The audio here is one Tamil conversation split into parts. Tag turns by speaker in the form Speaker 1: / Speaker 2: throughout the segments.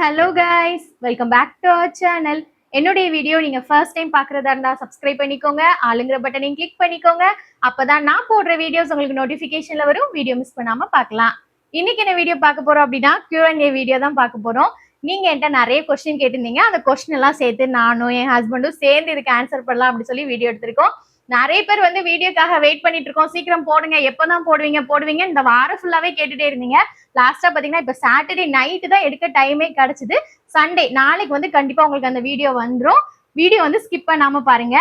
Speaker 1: Hello guys welcome back to our channel என்னுடைய வீடியோ நீங்க ஃபர்ஸ்ட் டைம் பார்க்குறதா இருந்தால் சப்ஸ்கிரைப் பண்ணிக்கோங்க ஆளுங்கிற பட்டனையும் கிளிக் பண்ணிக்கோங்க. அப்பதான் நான் போடுற வீடியோஸ் உங்களுக்கு நோட்டிஃபிகேஷனில் வரும். வீடியோ மிஸ் பண்ணாம பார்க்கலாம். இன்னைக்கு என்ன வீடியோ பார்க்க போறோம் அப்படின்னா கியூஎன்ஏ வீடியோ தான் பார்க்க போறோம். நீங்க என்கிட்ட நிறைய கொஸ்டின் கேட்டிருந்தீங்க. அந்த கொஸ்டின் எல்லாம் சேர்த்து நானும் என் ஹஸ்பண்டும் சேர்ந்து இதுக்கு ஆன்சர் பண்ணலாம் அப்படின்னு சொல்லி வீடியோ எடுத்திருக்கோம். நிறைய பேர் வந்து வீடியோக்காக வெயிட் பண்ணிட்டு இருக்கோம் சீக்கிரம் போடுங்க. எப்பதான் போடுவீங்க போடுவீங்க. இந்த வாரம் ஃபுல்லாவே கேட்டுட்டே இருந்தீங்க. லாஸ்டா பாத்தீங்கன்னா இப்ப சாட்டர்டே நைட்டு தான் எடுக்க டைமே கிடைச்சது. சண்டே நாளைக்கு வந்து கண்டிப்பா உங்களுக்கு அந்த வீடியோ வந்துடும் வீடியோ வந்து ஸ்கிப் பண்ணாம பாருங்க.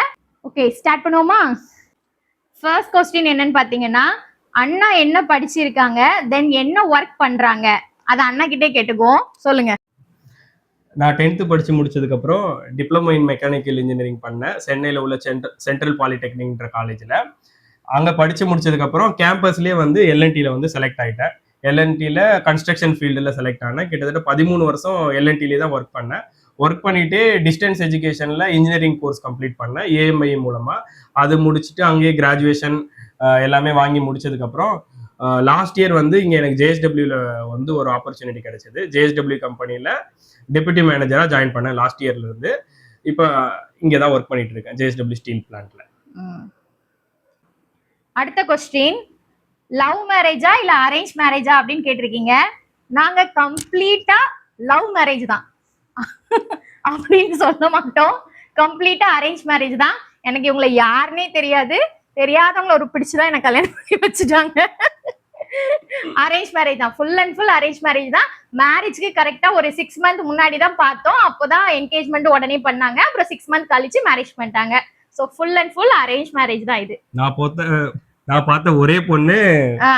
Speaker 1: ஓகே ஸ்டார்ட் பண்ணுவோமா? ஃபர்ஸ்ட் கொஸ்டின் என்னன்னு பாத்தீங்கன்னா அண்ணா என்ன படிச்சிருக்காங்க? தென் என்ன ஒர்க் பண்றாங்க? அதை அண்ணா கிட்டே கேட்டுக்குவோம். சொல்லுங்க.
Speaker 2: நான் டென்த்து படித்து முடிச்சதுக்கப்புறம் டிப்ளமோ இன் மெக்கானிக்கல் இன்ஜினியரிங் பண்ணேன். சென்னையில் உள்ள சென்ட்ரல் சென்ட்ரல் பாலிடெக்னிக்ன்ற காலேஜில் அங்கே படித்து முடிச்சதுக்கப்புறம் கேம்பஸ்லேயே வந்து எல்என்டியில் வந்து செலக்ட் ஆகிட்டேன் எல்என்டியில் கன்ஸ்ட்ரக்ஷன் ஃபீல்டில் செலக்ட் ஆனேன். கிட்டத்தட்ட பதிமூணு வருஷம் எல்என்டிலே தான் ஒர்க் பண்ணேன். ஒர்க் பண்ணிட்டு டிஸ்டன்ஸ் எஜுகேஷனில் இன்ஜினியரிங் கோர்ஸ் கம்ப்ளீட் பண்ணேன் ஏஎம்ஐ மூலமாக அது முடிச்சுட்டு அங்கேயே கிராஜுவேஷன் எல்லாமே வாங்கி முடிச்சதுக்கப்புறம் லாஸ்ட் இயர் வந்து இங்கே எனக்கு ஜேஎஸ்டபிள்யூல வந்து ஒரு ஆப்பர்ச்சுனிட்டி கிடைச்சது. ஜேஎஸ்டபிள்யூ கம்பெனியில் டெபுட்டி மேனேஜராக ஜாயின் பண்ணேன் லாஸ்ட் இயர்ல இருந்து. இப்போ இங்கே தான் ஒர்க் பண்ணிட்டு இருக்கேன் ஜேஎஸ்டபிள்யூ ஸ்டீல் பிளான்ட்ல
Speaker 1: அடுத்த கொஸ்டின் லவ் மேரேஜா இல்ல அரேஞ்ச் மேரேஜா அப்படின்னு கேட்டிருக்கீங்க. நாங்க கம்ப்ளீட்டா லவ் மேரேஜ் தான். அப்படின்னு சொல்ல மாட்டோம். கம்ப்ளீட்டா அரேஞ்ச் மேரேஜ் தான். எனக்கு இவங்களை யாருன்னே தெரியாது. தெரியாதவங்கள ஒரு பிடிச்சுதான் எனக்கு கல்யாணம் பண்ணி வச்சுட்டாங்க. அரேஞ்ச் மேரேஜ் தான். Full and full arrange marriage தான். மேரேஜ்க்கு கரெக்டா ஒரு சிக்ஸ் மந்த் முன்னாடி தான் பார்த்தோம். அப்போதான் என்கேஜ்மெண்ட் உடனே பண்ணாங்க. அப்புறம் சிக்ஸ் மந்த் கழிச்சு மேரேஜ் பண்ணிட்டாங்க. So full and full arrange marriage தான் இது.
Speaker 2: நான் பார்த்த நான் பார்த்த ஒரே பொண்ணு.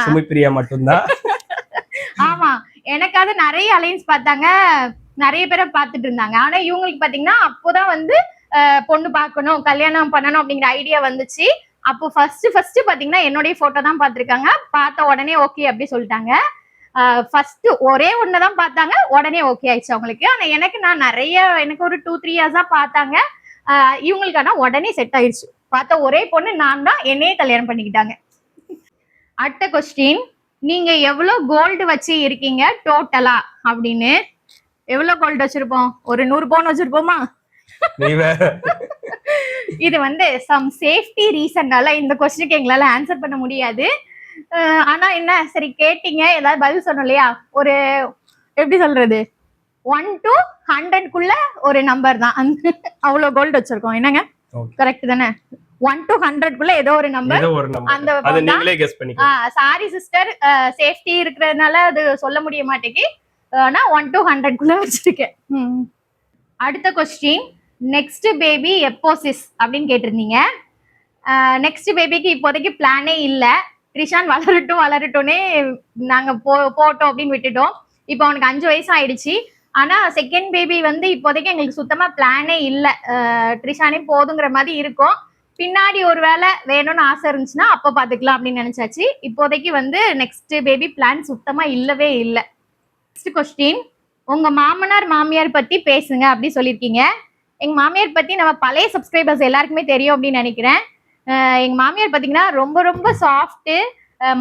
Speaker 2: சுமிப்பிரியா மட்டும்தான்.
Speaker 1: ஆமா. எனக்காவது நிறைய அலைன்ஸ் பார்த்தாங்க. நிறைய பேரை பார்த்துட்டு இருந்தாங்க. ஆனா இவங்களுக்கு பாத்தீங்கன்னா அப்போதான் வந்து பொண்ணு பார்க்கணும் கல்யாணம் பண்ணணும் அப்படிங்கிற ஐடியா வந்துச்சு. அப்போ ஃபர்ஸ்ட் ஃபர்ஸ்ட் பாத்தீங்கன்னா என்னுடைய போட்டோ தான் பார்த்திருக்காங்க. பார்த்த உடனே ஓகே அப்படி சொல்லிட்டாங்க. ஃபர்ஸ்ட் ஒரே ஒன்று தான் பார்த்தாங்க. உடனே ஓகே ஆயிடுச்சு அவங்களுக்கு. ஆனா எனக்கு நான் நிறைய எனக்கு ஒரு டூ த்ரீ இயர்ஸா பார்த்தாங்க. இவங்களுக்கு ஆனா உடனே செட் ஆயிடுச்சு. பார்த்த ஒரே பொண்ணு நான் தான் என்னையே கல்யாணம் பண்ணிக்கிட்டாங்க. அடுத்த கொஸ்டின் நீங்க எவ்வளவு கோல்டு வச்சு இருக்கீங்க டோட்டலா அப்படின்னு. எவ்வளவு கோல்டு வச்சிருப்போம்? ஒரு நூறு பவுன் வச்சிருப்போமா? இது வந்து சம் சேஃப்டி ரீசன்னால இந்த கொஸ்டினுக்கு எங்களால ஆன்சர் பண்ண முடியாது. ஆனா என்ன சரி கேட்டீங்க ஏதாவது பதில் சொன்னோம் இல்லையா? ஒரு எப்படி சொல்றது? ஒன் டு ஹண்ட்ரட்குள்ள ஒரு நம்பர் தான். அவ்வளவு கோல்டு வச்சிருக்கோம். என்னங்க. கரெக்ட் தானே? ஒன் டு ஹண்ட்ரட்குள்ள ஏதோ ஒரு நம்பர் அந்த சாரி சிஸ்டர் சேஃப்டி இருக்கிறதுனால அது சொல்ல முடிய மாட்டேங்கி ஆனா ஒன் டு ஹண்ட்ரட்குள்ள வச்சிருக்கேன். அடுத்த கொஸ்டின் நெக்ஸ்ட் பேபி எப்போசிஸ் அப்படின்னு கேட்டிருந்தீங்க. நெக்ஸ்ட் பேபிக்கு இப்போதைக்கு பிளானே இல்லை. ட்ரிஷான் வளரட்டும் வளரட்டும்னே நாங்கள் போ போட்டோம் அப்படின்னு விட்டுட்டோம். இப்போ அவனுக்கு அஞ்சு வயசு ஆயிடுச்சு ஆனால் செகண்ட் பேபி வந்து இப்போதைக்கு எங்களுக்கு சுத்தமாக பிளானே இல்லை. ட்ரிஷானே போதுங்கிற மாதிரி இருக்கும். பின்னாடி ஒரு வேளை வேணும்னு ஆசை இருந்துச்சுன்னா அப்போ பார்த்துக்கலாம் அப்படின்னு நினச்சாச்சு. இப்போதைக்கு வந்து நெக்ஸ்ட் பேபி பிளான் சுத்தமாக இல்லவே இல்லை. நெக்ஸ்ட் கொஸ்டின் உங்கள் மாமனார் மாமியார் பற்றி பேசுங்க அப்படி சொல்லியிருக்கீங்க. எங்க மாமியார் பத்தி நம்ம பழைய சப்ஸ்கிரைபர்ஸ் எல்லாருக்குமே தெரியும் அப்படின்னு நினைக்கிறேன். எங்கள் எங்க மாமியார் பாத்தீங்கன்னா ரொம்ப ரொம்ப சாஃப்ட்டு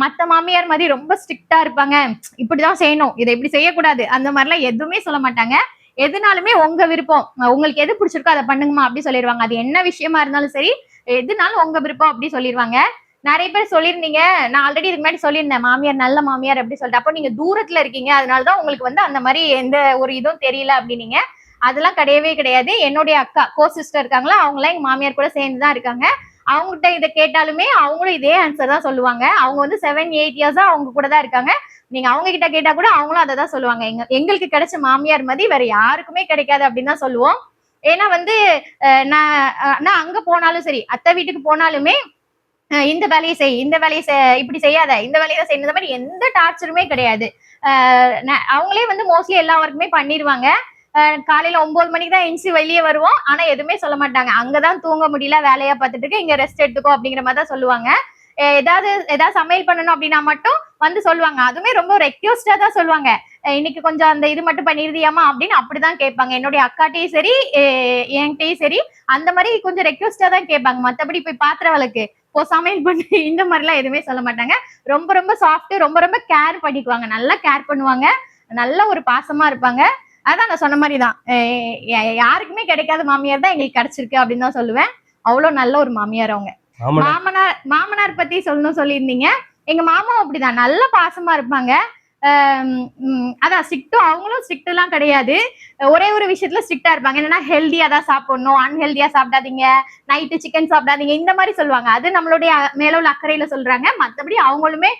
Speaker 1: மற்ற மாமியார் மாதிரி ரொம்ப ஸ்ட்ரிக்டா இருப்பாங்க. இப்படிதான் செய்யணும். இதை இப்படி செய்யக்கூடாது. அந்த மாதிரிலாம் எதுவுமே சொல்ல மாட்டாங்க. எதுனாலுமே உங்க விருப்பம். உங்களுக்கு எது பிடிச்சிருக்கோ அதை பண்ணுங்கம்மா அப்படி சொல்லிடுவாங்க. அது என்ன விஷயமா இருந்தாலும் சரி எதுனாலும் உங்க விருப்பம் அப்படி சொல்லிடுவாங்க. நிறைய பேர் சொல்லியிருந்தீங்க. நான் ஆல்ரெடி இதுக்கு முன்னாடி சொல்லியிருந்தேன். மாமியார் நல்ல மாமியார் அப்படி சொல்லிட்டு. அப்போ நீங்க தூரத்துல இருக்கீங்க. அதனாலதான் உங்களுக்கு வந்து அந்த மாதிரி எந்த ஒரு இதுவும் தெரியல அப்படின்னீங்க. அதெல்லாம் கிடையவே கிடையாது. என்னுடைய அக்கா கோ சிஸ்டர் இருக்காங்களா அவங்களாம் எங்க மாமியார் கூட சேர்ந்து தான் இருக்காங்க. அவங்ககிட்ட இதை கேட்டாலுமே அவங்களும் இதே ஆன்சர் தான் சொல்லுவாங்க. அவங்க வந்து செவன் எயிட் இயர்ஸா அவங்க கூட தான் இருக்காங்க. நீங்க அவங்க கிட்ட கேட்டா கூட அவங்களும் அதை தான் சொல்லுவாங்க. எங்க எங்களுக்கு கிடைச்ச மாமியார் மாதிரி வேற யாருக்குமே கிடைக்காது அப்படின்னு தான் சொல்லுவோம். ஏன்னா வந்து நான் நான் அங்க போனாலும் சரி அத்தை வீட்டுக்கு போனாலுமே இந்த வேலையை செய் இந்த வேலையை செய் இப்படி செய்யாத இந்த வேலையை தான் செய்யணும் மாதிரி எந்த டார்ச்சருமே கிடையாது. நான் அவங்களே வந்து மோஸ்ட்லி எல்லா ஒர்க்குமே பண்ணிடுவாங்க காலையில ஒன்பது மணிக்கு தான் எஞ்சி வெளியே வருவோம். ஆனா எதுவுமே சொல்ல மாட்டாங்க. அங்கதான் தூங்க முடியல வேலையா பார்த்துட்டு இருக்கு. இங்க ரெஸ்ட் எடுத்துக்கோ அப்படிங்கிற மாதிரி தான் சொல்லுவாங்க. ஏதாவது ஏதாவது சமையல் பண்ணணும் அப்படின்னா மட்டும் வந்து சொல்லுவாங்க. அதுவுமே ரொம்ப ரெக்யூஸ்டா தான் சொல்லுவாங்க. இன்னைக்கு கொஞ்சம் அந்த இது மட்டும் பண்ணிருதியாமா அப்படின்னு அப்படிதான் கேட்பாங்க. என்னுடைய அக்காட்டையும் சரி என்கிட்டயும் சரி அந்த மாதிரி கொஞ்சம் ரெக்யூஸ்டா தான் கேட்பாங்க. மத்தபடி போய் பாத்திர வழக்கு போ சமையல் பண்ணி இந்த மாதிரிலாம் எதுவுமே சொல்ல மாட்டாங்க. ரொம்ப ரொம்ப சாஃப்ட் ரொம்ப ரொம்ப கேர் பண்ணிக்குவாங்க. நல்லா கேர் பண்ணுவாங்க. நல்ல ஒரு பாசமா இருப்பாங்க. அதான் நான் சொன்ன மாதிரி தான் யாருக்குமே கிடைக்காத மாமியார் தான் எங்களுக்கு கிடைச்சிருக்கு அப்படின்னு தான் சொல்லுவேன். அவ்வளவு நல்ல ஒரு மாமியார் அவங்க. மாமனார் மாமனார் பத்தி சொல்லணும் சொல்லியிருந்தீங்க. எங்க மாமாவும் அப்படிதான். நல்ல பாசமா இருப்பாங்க. அதான் ஸ்ட்ரிக்ட்டும் அவங்களும் ஸ்ட்ரிக்ட் எல்லாம் கிடையாது. ஒரே ஒரு விஷயத்துல ஸ்ட்ரிக்டா இருப்பாங்க. என்னன்னா ஹெல்தியா தான் சாப்பிடணும். அன்ஹெல்தியா சாப்பிடாதீங்க. நைட்டு சிக்கன் சாப்பிடாதீங்க. இந்த மாதிரி சொல்லுவாங்க. அது நம்மளுடைய மேல உள்ள அக்கறையில சொல்றாங்க. மத்தபடி அவங்களுமே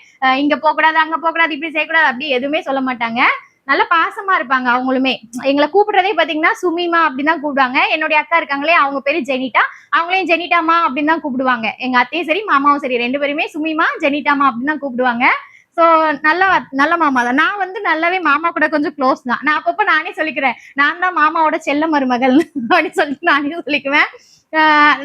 Speaker 1: இங்க போக கூடாது அங்க போக கூடாது இப்படி செய்யக்கூடாது அப்படி எதுவுமே சொல்ல மாட்டாங்க. நல்ல பாசமா இருப்பாங்க அவங்களுமே. எங்களை கூப்பிடுறதே பாத்தீங்கன்னா சுமிமா அப்படின்னு தான் கூப்பிடுவாங்க. என்னுடைய அக்கா இருக்காங்களே அவங்க பேரு ஜெனிட்டா. அவங்களையும் ஜெனிட்டாமா அப்படின்னு தான் கூப்பிடுவாங்க. எங்க அத்தையும் சரி மாமாவும் சரி ரெண்டு பேருமே சுமிமா ஜெனிட்டாமா அப்படின்னு தான் கூப்பிடுவாங்க. சோ நல்ல நல்ல மாமா தான் நான் வந்து நல்லாவே மாமா கூட கொஞ்சம் க்ளோஸ் தான். நான் அப்பப்போ நானே சொல்லிக்கிறேன் நான் தான் மாமாவோட செல்ல மருமகள் அப்படின்னு சொல்லிட்டு நானே சொல்லிக்குவேன்.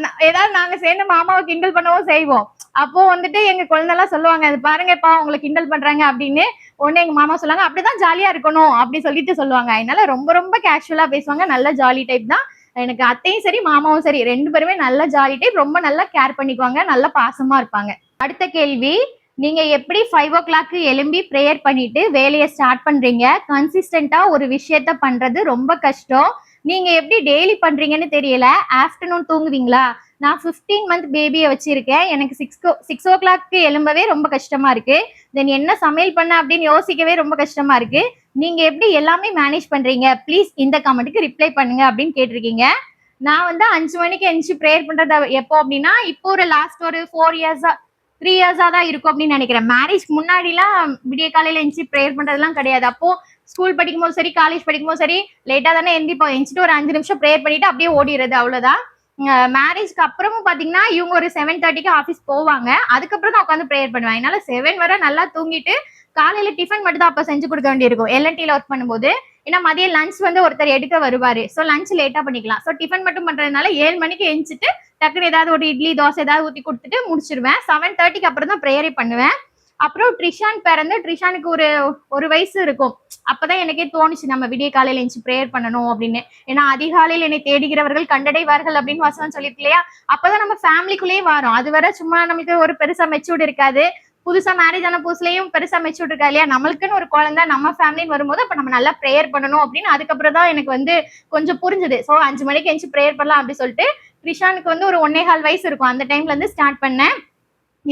Speaker 1: நான் ஏதாவது நாங்க சேர்ந்து மாமாவை கிண்டல் பண்ணவும் செய்வோம். அப்போ வந்துட்டு எங்க குழந்தைலாம் சொல்லுவாங்க அது பாருங்கப்பா உங்களை கிண்டல் பண்றாங்க அப்படின்னு. உடனே எங்க மாமா சொல்லுவாங்க அப்படிதான் ஜாலியா இருக்கணும் அப்படி சொல்லிட்டு சொல்லுவாங்க. அதனால ரொம்ப ரொம்ப கேஷுவலா பேசுவாங்க. நல்ல ஜாலி டைப் தான். எனக்கு அத்தையும் சரி மாமாவும் சரி ரெண்டு பேருமே நல்ல ஜாலி டைப் ரொம்ப நல்லா கேர் பண்ணிக்குவாங்க. நல்ல பாசமா இருப்பாங்க. அடுத்த கேள்வி நீங்க எப்படி ஃபைவ் ஓ கிளாக்கு எழும்பி ப்ரேயர் பண்ணிட்டு வேலையை ஸ்டார்ட் பண்றீங்க? கன்சிஸ்டண்டா ஒரு விஷயத்த பண்றது ரொம்ப கஷ்டம். நீங்க எப்படி டெய்லி பண்றீங்கன்னு தெரியல. ஆஃப்டர்நூன் தூங்குவீங்களா? நான் 15 மந்த் பேபியை வச்சிருக்கேன். எனக்கு சிக்ஸ் சிக்ஸ் ஓ கிளாக்கு எழும்பவே ரொம்ப கஷ்டமா இருக்கு. தென் என்ன சமையல் பண்ண அப்படின்னு யோசிக்கவே ரொம்ப கஷ்டமா இருக்கு. நீங்க எப்படி எல்லாமே மேனேஜ் பண்றீங்க? ப்ளீஸ் இந்த கமெண்ட்டுக்கு ரிப்ளை பண்ணுங்க அப்படின்னு கேட்டிருக்கீங்க. நான் வந்து அஞ்சு மணிக்கு எந்திச்சு ப்ரேயர் பண்றது எப்போ அப்படின்னா இப்போ ஒரு லாஸ்ட் ஒரு ஃபோர் இயர்ஸா த்ரீ இயர்ஸா தான் இருக்கும் அப்படின்னு நினைக்கிறேன். மேரேஜ் முன்னாடிலாம் விடிய காலையில எந்திச்சு ப்ரேயர் பண்றதுலாம் கிடையாது. அப்போ ஸ்கூல் படிக்கும் போது சரி காலேஜ் படிக்கும் போது சரி லேட்டா தானே எந்திப்போம் எந்திச்சிட்டு ஒரு அஞ்சு நிமிஷம் ப்ரேயர் பண்ணிட்டு அப்படியே ஓடிடுறது அவ்வளவுதான் மேரேஜ்க்கு அப்புறமும் பாத்தீங்கன்னா இவங்க ஒரு செவன் தேர்ட்டிக்கு ஆஃபீஸ் போவாங்க. அதுக்கப்புறம் தான் உட்காந்து ப்ரேயர் பண்ணுவேன் அதனால செவன் வரை நல்லா தூங்கிட்டு காலையில டிஃபன் மட்டும் தான் அப்ப செஞ்சு கொடுக்க வேண்டியிருக்கும். எல்என்டில ஒர்க் பண்ணும்போது. ஏன்னா மதியம் லஞ்ச் வந்து ஒருத்தர் எடுக்க வருவாரு. ஸோ லஞ்ச் லேட்டா பண்ணிக்கலாம். ஸோ டிஃபன் மட்டும் பண்றதுனால ஏழு மணிக்கு எந்திச்சிட்டு டக்குனு ஏதாவது ஒரு இட்லி தோசை ஏதாவது ஊத்தி கொடுத்துட்டு முடிச்சிருவேன். செவன் தேர்ட்டிக்கு அப்புறம் தான் ப்ரேயரே பண்ணுவேன். அப்புறம் ட்ரிஷான் பிறந்து ட்ரிஷானுக்கு ஒரு ஒரு வயசு இருக்கும். அப்பதான் எனக்கே தோணுச்சு நம்ம விடிய காலையில எழுந்து ப்ரேயர் பண்ணணும் அப்படின்னு. ஏன்னா அதிகாலையில் என்னை தேடுகிறவர்கள் கண்டடைவார்கள் அப்படின்னு வசனம் சொல்லியிருக்கு இல்லையா? அப்பதான் நம்ம ஃபேமிலிக்குள்ளேயே வரும். அது வர சும்மா நம்மளுக்கு ஒரு பெருசா மெச்சூர்ட் இருக்காது. புதுசா மேரேஜ் ஆன புதுசுலயும் பெருசா மெச்சூர்ட் இருக்கா இல்லையா? நம்மளுக்குன்னு ஒரு குழந்தை நம்ம ஃபேமிலின்னு வரும்போது அப்ப நம்ம நல்லா ப்ரேயர் பண்ணணும் அப்படின்னு அதுக்கப்புறம் தான் எனக்கு வந்து கொஞ்சம் புரிஞ்சுது. ஸோ அஞ்சு மணிக்கு எஞ்சி ப்ரேயர் பண்ணலாம் அப்படின்னு சொல்லிட்டு ரிஷானுக்கு வந்து ஒரு ஒன்னே கால் வயசு இருக்கும். அந்த டைம்ல இருந்து ஸ்டார்ட் பண்ணேன்.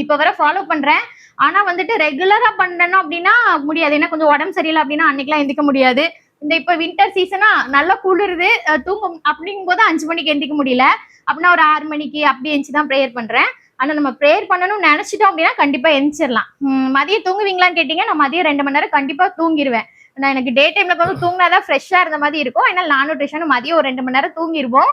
Speaker 1: இப்போ வர ஃபாலோ பண்றேன். ஆனா வந்துட்டு ரெகுலரா பண்ணணும் அப்படின்னா முடியாது. ஏன்னா கொஞ்சம் உடம்பு சரியில்லை அப்படின்னா அன்னைக்கெல்லாம் எந்திக்க முடியாது. இந்த இப்ப வின்டர் சீசனா நல்லா குளிருது. தூங்கும் அப்படிங்கும் போது அஞ்சு மணிக்கு எந்திக்க முடியல. அப்படின்னா ஒரு ஆறு மணிக்கு அப்படி எந்திச்சு தான் ப்ரேயர் பண்றேன். ஆனா நம்ம ப்ரேயர் பண்ணணும்னு நினைச்சிட்டோம் அப்படின்னா கண்டிப்பா எந்திரிச்சிடலாம். மதியம் தூங்குவீங்களான்னு கேட்டீங்க. நான் மதியம் ரெண்டு மணி நேரம் கண்டிப்பா தூங்கிடுவேன் நான் எனக்கு டே டைம்ல பார்த்து தூங்கினாதான் ஃப்ரெஷ்ஷா இருந்த மாதிரி இருக்கும். ஏன்னா நானும் ட்ரிஷனும் மதியம் ஒரு ரெண்டு மணி நேரம் தூங்கிடுவோம்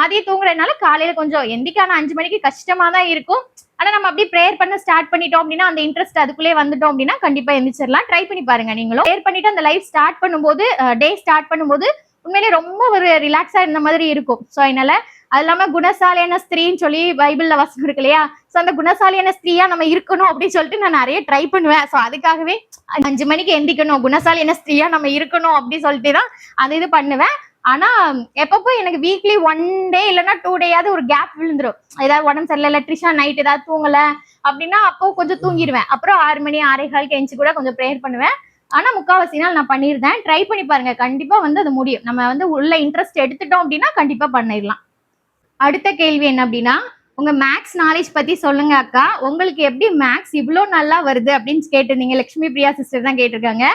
Speaker 1: மதியம் தூங்குறதுனால காலையில கொஞ்சம் எந்திக்கான அஞ்சு மணிக்கு கஷ்டமா தான் இருக்கும். ஆனா நம்ம அப்படியே ப்ரேயர் பண்ண ஸ்டார்ட் பண்ணிட்டோம் அப்படின்னா அந்த இன்ட்ரெஸ்ட் அதுக்குள்ளே வந்துட்டோம் அப்படின்னா கண்டிப்பா எந்திரிச்சிடலாம் ட்ரை பண்ணி பாருங்க நீங்களும். ப்ரேயர் பண்ணிட்டு அந்த லைஃப் ஸ்டார்ட் பண்ணும்போது டே ஸ்டார்ட் பண்ணும்போது உண்மையிலேயே ரொம்ப ஒரு ரிலாக்ஸா இருந்த மாதிரி இருக்கும். ஸோ அதனால அது இல்லாம குணசாலியான ஸ்திரீன்னு சொல்லி பைபிள்ல வசனம் இருக்கு இல்லையா? ஸோ அந்த குணசாலியான ஸ்திரீயா நம்ம இருக்கணும் அப்படின்னு சொல்லிட்டு நான் நிறைய ட்ரை பண்ணுவேன். ஸோ அதுக்காகவே அஞ்சு மணிக்கு எந்திக்கணும். குணசாலியான ஸ்திரீயா நம்ம இருக்கணும் அப்படின்னு சொல்லிட்டு தான் அந்த இது பண்ணுவேன். ஆனா எப்பப்போ எனக்கு வீக்லி ஒன் டே இல்லைன்னா டூ டேயாவது ஒரு கேப் விழுந்துரும். ஏதாவது உடம்பு சரியில்லை ட்ரிஷா நைட் ஏதாவது தூங்கல அப்படின்னா அப்போ கொஞ்சம் தூங்கிடுவேன். அப்புறம் ஆறு மணி ஆறே காலுக்கு எஞ்சி கூட கொஞ்சம் ப்ரேயர் பண்ணுவேன். ஆனா முக்காவாசி நாள் நான் பண்ணியிருந்தேன். ட்ரை பண்ணி பாருங்க. கண்டிப்பா வந்து அது முடியும். நம்ம வந்து உள்ள இன்ட்ரெஸ்ட் எடுத்துட்டோம் அப்படின்னா கண்டிப்பா பண்ணிடலாம். அடுத்த கேள்வி என்ன அப்படின்னா உங்க மேக்ஸ் நாலேஜ் பத்தி சொல்லுங்க அக்கா. உங்களுக்கு எப்படி மேக்ஸ் இவ்வளோ நல்லா வருது அப்படின்னு கேட்டிருந்தீங்க. லட்சுமி பிரியா சிஸ்டர் தான் கேட்டிருக்காங்க.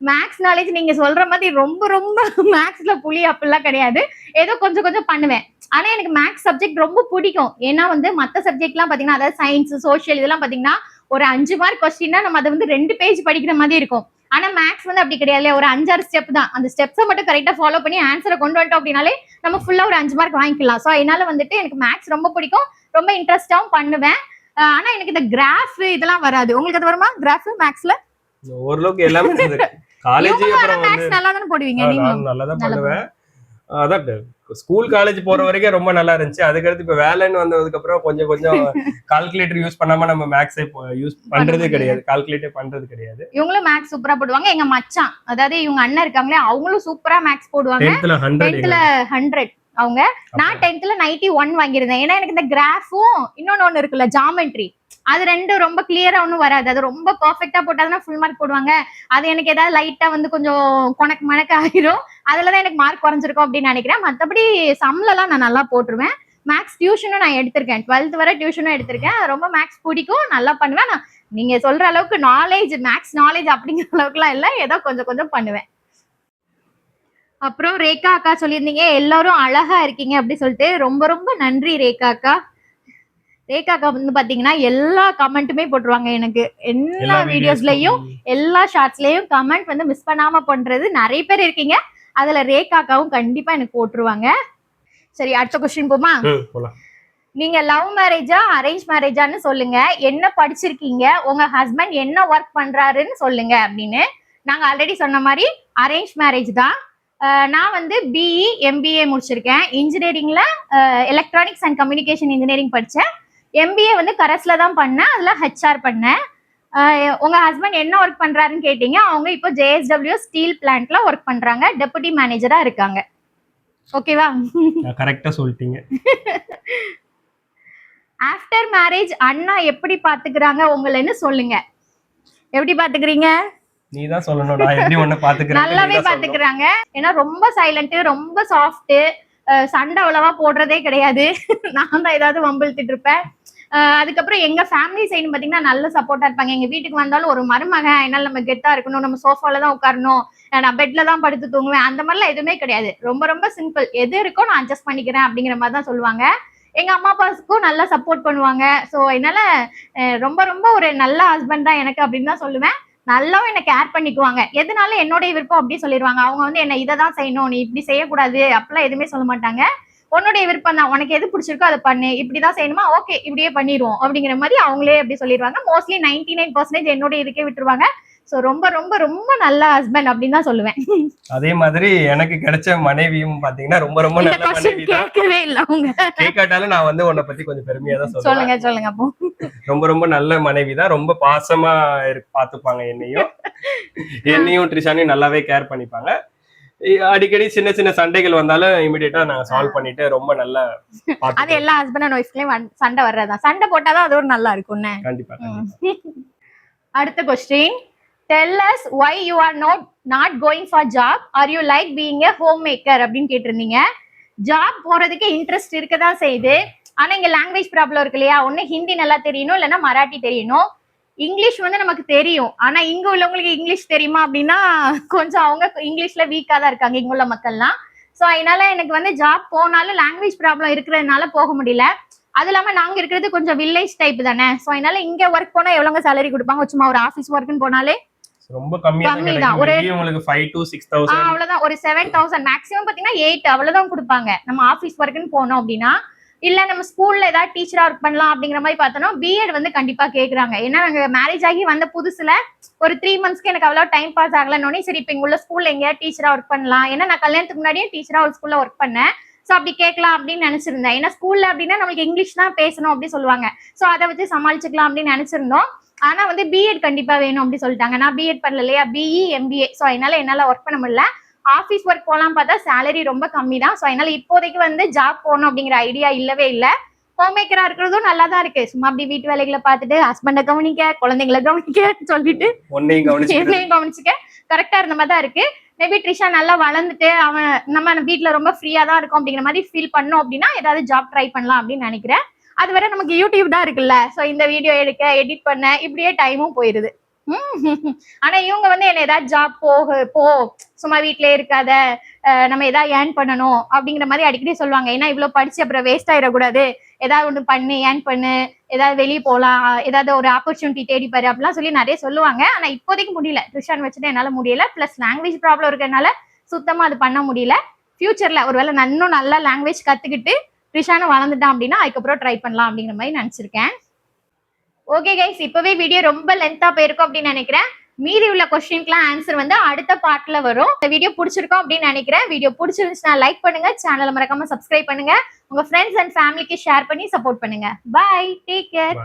Speaker 1: மேக்ஸ் நாலேஜ் நீங்க சொல்ற மாதிரி ரொம்ப ரொம்ப மேக்ஸ்ல புளி அப்படிலாம் கிடையாது. ஏதோ கொஞ்சம் கொஞ்சம் பண்ணுவேன். ஆனா எனக்கு மேக்ஸ் சப்ஜெக்ட் ரொம்ப பிடிக்கும். ஏன்னா வந்து மத்த சப்ஜெக்ட்லாம் பாத்தீங்கன்னா அதாவது சயின்ஸ் சோஷியல் இதெல்லாம் பாத்தீங்கன்னா ஒரு அஞ்சு மார்க் கொஸ்டின்னா நம்ம அதை வந்து ரெண்டு பேஜ் படிக்கிற மாதிரி இருக்கும். ஆனா மேக்ஸ் வந்து அப்படி கிடையாது ஒரு அஞ்சாறு ஸ்டெப் தான். அந்த ஸ்டெப்ஸை மட்டும் கரெக்டா ஃபாலோ பண்ணி ஆன்சரை கொண்டு வந்துட்டோம் அப்படின்னாலே நம்ம ஃபுல்லா ஒரு அஞ்சு மார்க் வாங்கிக்கலாம். ஸோ அதனால வந்துட்டு எனக்கு மேக்ஸ் ரொம்ப பிடிக்கும். ரொம்ப இன்ட்ரெஸ்டாவும் பண்ணுவேன். ஆனா எனக்கு இந்த கிராஃப் இதெல்லாம் வராது. உங்களுக்கு அது வருமா? கிராஃப் மேக்ஸ்ல
Speaker 2: ஓரளவுக்கு எல்லாமே காலேஜ் அப்புறம் வந்து
Speaker 1: மேக்ஸ் நல்லா தானே போடுவீங்க நீங்க
Speaker 2: நல்லா தான் பண்ணுவேன் அதான் ஸ்கூல் காலேஜ் போற வரைக்கும் ரொம்ப நல்லா இருந்துச்சு. அதுக்கடுத்து இப்ப வேலைன்னு வந்ததுக்கு அப்புறம் கொஞ்சம் கொஞ்சம் கால்குலேட்டர் யூஸ் பண்ணாம நம்ம மேக்ஸே யூஸ் பண்றதே. கிடையாது. கால்குலேட்டர் பண்றது கிடையாது.
Speaker 1: இவங்களும் மேக்ஸ் சூப்பரா போடுவாங்க. எங்க மச்சான் அதாவது இவங்க அண்ணன் இருக்காங்களே அவங்களும் சூப்பரா மேக்ஸ் போடுவாங்க.
Speaker 2: டென்த்ல ஹண்ட்ரட்
Speaker 1: அவங்க. நான் டென்த்ல நைன்டி ஒன் வாங்கியிருந்தேன். ஏன்னா எனக்கு இந்த கிராஃபும் இன்னொன்னு ஒண்ணு இருக்குல்ல ஜாமெட்ரி அது ரெண்டும் ரொம்ப கிளியரா ஒன்றும் வராது. அது ரொம்ப பர்ஃபெக்டா போட்டாதான் ஃபுல் மார்க் போடுவாங்க. அது எனக்கு ஏதாவது லைட்டா வந்து கொஞ்சம் கொனக்கு மணக்கு ஆகிரும். அதுல தான் எனக்கு மார்க் குறைஞ்சிருக்கும் அப்படின்னு நினைக்கிறேன். மற்றபடி சம்லலாம் நான் நல்லா போட்டுருவேன். மேக்ஸ் டியூஷனும் நான் எடுத்திருக்கேன். டுவெல்த் வரை டியூஷனும் எடுத்திருக்கேன். ரொம்ப மேக்ஸ் பிடிக்கும். நல்லா பண்ணுவேன். நான் நீங்க சொல்ற அளவுக்கு நாலேஜ் மேக்ஸ் நாலேஜ் அப்படிங்கிற அளவுக்குலாம் இல்லை. ஏதோ கொஞ்சம் கொஞ்சம் பண்ணுவேன். அப்புறம் ரேகா அக்கா சொல்லியிருந்தீங்க எல்லாரும் அழகா இருக்கீங்க அப்படி சொல்லிட்டு ரொம்ப ரொம்ப நன்றி ரேகா அக்கா. ரேகா அக்கா வந்து பாத்தீங்கன்னா எல்லா கமெண்ட்டுமே போட்டுருவாங்க எனக்கு. எல்லா வீடியோஸ்லயும் எல்லா ஷார்ட்ஸ்லயும் கமெண்ட் வந்து மிஸ் பண்ணாம பண்றது நிறைய பேர் இருக்கீங்க. அதுல ரேகா அக்காவும் கண்டிப்பா எனக்கு போட்டுருவாங்க. சரி அடுத்த கொஸ்டின் போமா நீங்க லவ் மேரேஜா அரேஞ்ச் மேரேஜான்னு சொல்லுங்க. என்ன படிச்சிருக்கீங்க? உங்க ஹஸ்பண்ட் என்ன ஒர்க் பண்றாருன்னு சொல்லுங்க அப்படின்னு. நாங்க ஆல்ரெடி சொன்ன மாதிரி அரேஞ்ச் மேரேஜ் தான். நான் வந்து பிஇ எம்பிஏ முடிச்சிருக்கேன். இன்ஜினியரிங்ல எலக்ட்ரானிக்ஸ் அண்ட் கம்யூனிகேஷன் இன்ஜினியரிங் படிச்சேன். எம்பிஏ வந்து கரஸ்ல தான் பண்ணேன் அதுல ஹெச்ஆர் பண்ணேன். அஹ் உங்க ஹஸ்பண்ட் என்ன ஒர்க் பண்றாருன்னு கேட்டீங்க அவங்க இப்போ ஜேஎஸ்டபிள்யூ ஸ்டீல் பிளான்ட்ல ஒர்க் பண்றாங்க டெபுட்டி மேனேஜரா இருக்காங்க. ஓகேவா
Speaker 2: கரெக்டா சொல்லிட்டீங்க.
Speaker 1: ஆஃப்டர் மேரேஜ் அண்ணா எப்படி பாத்துக்கிறாங்க உங்களைன்னு சொல்லுங்க? எப்படி பாத்துக்கிறீங்க?
Speaker 2: நீ தான் சொல்லணும் நான் எப்படி ஒண்ணு பாத்துக்கிறேன்
Speaker 1: நல்லாவே பாத்துக்கிறாங்க. ஏன்னா ரொம்ப சைலண்ட் ரொம்ப சாஃப்ட் சண்டை அவ்வளவா போடுறதே கிடையாது. நான் தான் ஏதாவது வம்பிழுத்துட்டு இருப்பேன். அதுக்கப்புறம் எங்க ஃபேமிலி சைடு பாத்தீங்கன்னா நல்ல சப்போர்ட்டா இருப்பாங்க. எங்க வீட்டுக்கு வந்தாலும் ஒரு மருமகன் என்னால நம்ம கெத்தா இருக்கணும். நம்ம சோஃபால தான் உட்காரணும். நான் பெட்ல தான் படுத்து தூங்குவேன். அந்த மாதிரிலாம் எதுவுமே கிடையாது. ரொம்ப ரொம்ப சிம்பிள் எது இருக்கோ நான் அட்ஜஸ்ட் பண்ணிக்கிறேன் அப்படிங்கிற மாதிரி தான் சொல்லுவாங்க. எங்க அம்மா அப்பாவுக்கும் நல்லா சப்போர்ட் பண்ணுவாங்க. ஸோ என்னால ரொம்ப ரொம்ப ஒரு நல்ல ஹஸ்பண்ட் தான் எனக்கு அப்படின்னு தான் சொல்லுவேன். நல்லாவும் என்ன கேர் பண்ணிக்குவாங்க. எதனால என்னுடைய விருப்பம் அப்படி சொல்லிடுவாங்க அவங்க வந்து என்ன இதை தான் செய்யணும் நீ இப்படி செய்யக்கூடாது அப்படிலாம் எதுவுமே சொல்ல மாட்டாங்க. உன்னுடைய விருப்பம் தான். உனக்கு எது பிடிச்சிருக்கோ அதை பண்ணு. இப்படிதான் செய்யணுமா? ஓகே இப்படியே பண்ணிடுவோம் அப்படிங்கிற மாதிரி அவங்களே அப்படி சொல்லிடுவாங்க. மோஸ்ட்லி நைன்டி நைன் பர்சன்டேஜ் என்னுடைய இதுக்கே விட்டுருவாங்க. ஸோ ரொம்ப ரொம்ப ரொம்ப நல்ல ஹஸ்பண்ட் அப்படின்னு தான் சொல்லுவேன்.
Speaker 2: அதே மாதிரி எனக்கு கிடைச்ச மனைவியும் பாத்தீங்கன்னா ரொம்ப ரொம்ப நல்ல மனைவி
Speaker 1: கேட்கவே இல்லை அவங்க.
Speaker 2: கேட்காட்டாலும் நான் வந்து உன்னை பத்தி கொஞ்சம் பெருமையா தான் சொல்லுவேன்.
Speaker 1: சொல்லுங்க சொல்லுங்க அப்போ.
Speaker 2: ரொம்ப ரொம்ப நல்ல மனைவி தான். ரொம்ப பாசமா பாத்துப்பாங்க என்னையும். என்னையும் ட்ரிஷானையும் நல்லாவே கேர் பண்ணிப்பாங்க. அடிக்கடி சின்ன சின்ன சண்டைகள் வந்தாலும் இமிடியேட்டா நாங்க சால்வ் பண்ணிட்டு ரொம்ப நல்லா
Speaker 1: அது எல்லா ஹஸ்பண்ட் அண்ட் ஒய்ஃப்லயும் சண்டை வர்றதுதான். சண்டை போட்டாதான் அது ஒரு நல்லா இருக்கும்னு
Speaker 2: கண்டிப்பா
Speaker 1: அடுத்த question tell us why you are not not going for job are you like being a home maker அப்படின்னு கேட்டிருந்தீங்க. ஜாப் போறதுக்கு இன்ட்ரெஸ்ட் இருக்க தான் செய்யுது. ஆனா இங்க லாங்குவேஜ் ப்ராப்ளம் இருக்கு இல்லையா? ஒண்ணு ஹிந்தி நல்லா தெரியணும் இல்லைன்னா மராட்டி தெரியணும். இங்கிலீஷ் வந்து நமக்கு தெரியும். ஆனா இங்க உள்ளவங்களுக்கு இங்கிலீஷ் தெரியுமா அப்படின்னா கொஞ்சம் அவங்க இங்கிலீஷ்ல வீக்கா தான் இருக்காங்க இங்க உள்ள மக்கள்லாம். ஸோ அதனால எனக்கு வந்து ஜாப் போனாலும் லாங்குவேஜ் ப்ராப்ளம் இருக்கிறதுனால போக முடியல. அது இல்லாம நாங்க இருக்கிறது கொஞ்சம் வில்லேஜ் டைப் தானே. ஸோ அதனால இங்க ஒர்க் போனா எவ்வளவுங்க சேலரி கொடுப்பாங்க? சும்மா ஒரு ஆஃபீஸ் ஒர்க்னு போனாலே
Speaker 2: ரொம்ப
Speaker 1: கம்மி தான். ஒரு-
Speaker 2: உங்களுக்கு five to six
Speaker 1: ah,
Speaker 2: thousand
Speaker 1: அவ்வளவுதான். ஒரு செவன் தௌசண்ட் மேக்ஸிமம் பாத்தீங்கன்னா எயிட் அவ்வளவுதான் கொடுப்பாங்க. நம்ம ஆஃபீஸ் ஒர்க்குன்னு போனோம் அப்படின்னா இல்ல நம்ம ஸ்கூல்ல ஏதாவது டீச்சரா ஒர்க் பண்ணலாம் அப்படிங்கிற மாதிரி பார்த்தோம்னா பிஎட் வந்து கண்டிப்பா கேக்குறாங்க. ஏன்னா நாங்க மேரேஜ் ஆகி வந்த புதுசுல ஒரு த்ரீ மந்த்ஸ்க்கு எனக்கு அவ்வளவு டைம் பாஸ் ஆகலன்னு சரி இப்ப உள்ள ஸ்கூல்ல எங்கேயாவது டீச்சரா ஒர்க் பண்ணலாம். ஏன்னா நான் கல்யாணத்துக்கு முன்னாடியே டீச்சரா ஒரு ஸ்கூல்ல ஒர்க் பண்ணேன். ஸோ அப்படி கேட்கலாம் அப்படின்னு நினைச்சிருந்தேன். ஏன்னா ஸ்கூல்ல அப்படின்னா நம்மளுக்கு இங்கிலீஷ் தான் பேசணும் அப்படி சொல்லுவாங்க. ஸோ அதை வச்சு சமாளிச்சுக்கலாம் அப்படின்னு நினைச்சிருந்தோம். ஆனா வந்து பிஎட் கண்டிப்பா வேணும் அப்படி சொல்லிட்டாங்க. நான் பிஎட் பண்ணல இல்லையா பிஇ எம்பிஏ ஸோ அதனால என்னால ஒர்க் பண்ண முடியல. ஆஃபீஸ் ஒர்க் போகலாம் பார்த்தா சேலரி ரொம்ப கம்மி தான் ஸோ அதனால இப்போதைக்கு வந்து ஜாப் போகணும் அப்படிங்கிற ஐடியா இல்லவே இல்லை. ஹோம் மேக்கரா இருக்கிறதும் நல்லா தான் இருக்கு. சும்மா அப்படி வீட்டு வேலைகளை பார்த்துட்டு ஹஸ்பண்டை கவனிக்க குழந்தைங்களை கவனிக்க சொல்லிட்டு
Speaker 2: ஒன்னையும்
Speaker 1: கவனிச்சுக்க. கரெக்டா இருந்த மாதிரி தான் இருக்கு. மேபி ட்ரிஷா நல்லா வளர்ந்துட்டு அவன் நம்ம வீட்ல ரொம்ப ஃப்ரீயா தான் இருக்கும் அப்படிங்கிற மாதிரி ஃபீல் பண்ணோம் அப்படின்னா ஏதாவது ஜாப் ட்ரை பண்ணலாம் அப்படின்னு நினைக்கிறேன். அது வரை நமக்கு யூடியூப் தான் இருக்குல்ல. ஸோ இந்த வீடியோ எடுக்க எடிட் பண்ண இப்படியே டைமும் போயிருது. ஆனா இவங்க வந்து என்ன ஏதாவது ஜாப் போக போ சும்மா வீட்லயே இருக்காத நம்ம ஏதாவது ஏர்ன் பண்ணணும் அப்படிங்கிற மாதிரி அடிக்கடி சொல்லுவாங்க. ஏன்னா இவ்வளவு படிச்சு அப்புறம் வேஸ்ட் ஆயிடக்கூடாது. ஏதாவது ஒன்று பண்ணு ஏர்ன் பண்ணு ஏதாவது வெளியே போகலாம் ஏதாவது ஒரு ஆப்பர்ச்சுனிட்டி தேடி பாரு அப்படிலாம் சொல்லி நிறைய சொல்லுவாங்க. ஆனா இப்போதைக்கு முடியல. ட்ரிஷான் வச்சுட்டு என்னால முடியல. பிளஸ் லாங்குவேஜ் ப்ராப்ளம் இருக்கிறதுனால சுத்தமா அது பண்ண முடியல. ஃபியூச்சர்ல ஒருவேளை நான் இன்னும் நல்லா லாங்குவேஜ் கத்துக்கிட்டு ட்ரிஷானு வளர்ந்துட்டான் அப்படின்னா அதுக்கப்புறம் ட்ரை பண்ணலாம் அப்படிங்கிற மாதிரி நினைச்சிருக்கேன். ஓகே கைஸ் இப்பவே வீடியோ ரொம்ப லென்த்தா போயிருக்கும் அப்படின்னு நினைக்கிறேன். மீதி உள்ள கொஸ்டின்க்குலாம் ஆன்சர் வந்து அடுத்த பார்ட்ல வரும். இந்த வீடியோ பிடிச்சிருக்கும் அப்படின்னு நினைக்கிறேன். வீடியோ பிடிச்சிருந்துச்சுன்னா லைக் பண்ணுங்க. சேனலை மறக்காம சப்ஸ்கிரைப் பண்ணுங்க. உங்க ஃப்ரெண்ட்ஸ் அண்ட் ஃபேமிலிக்கு ஷேர் பண்ணி சப்போர்ட் பண்ணுங்க. Bye take care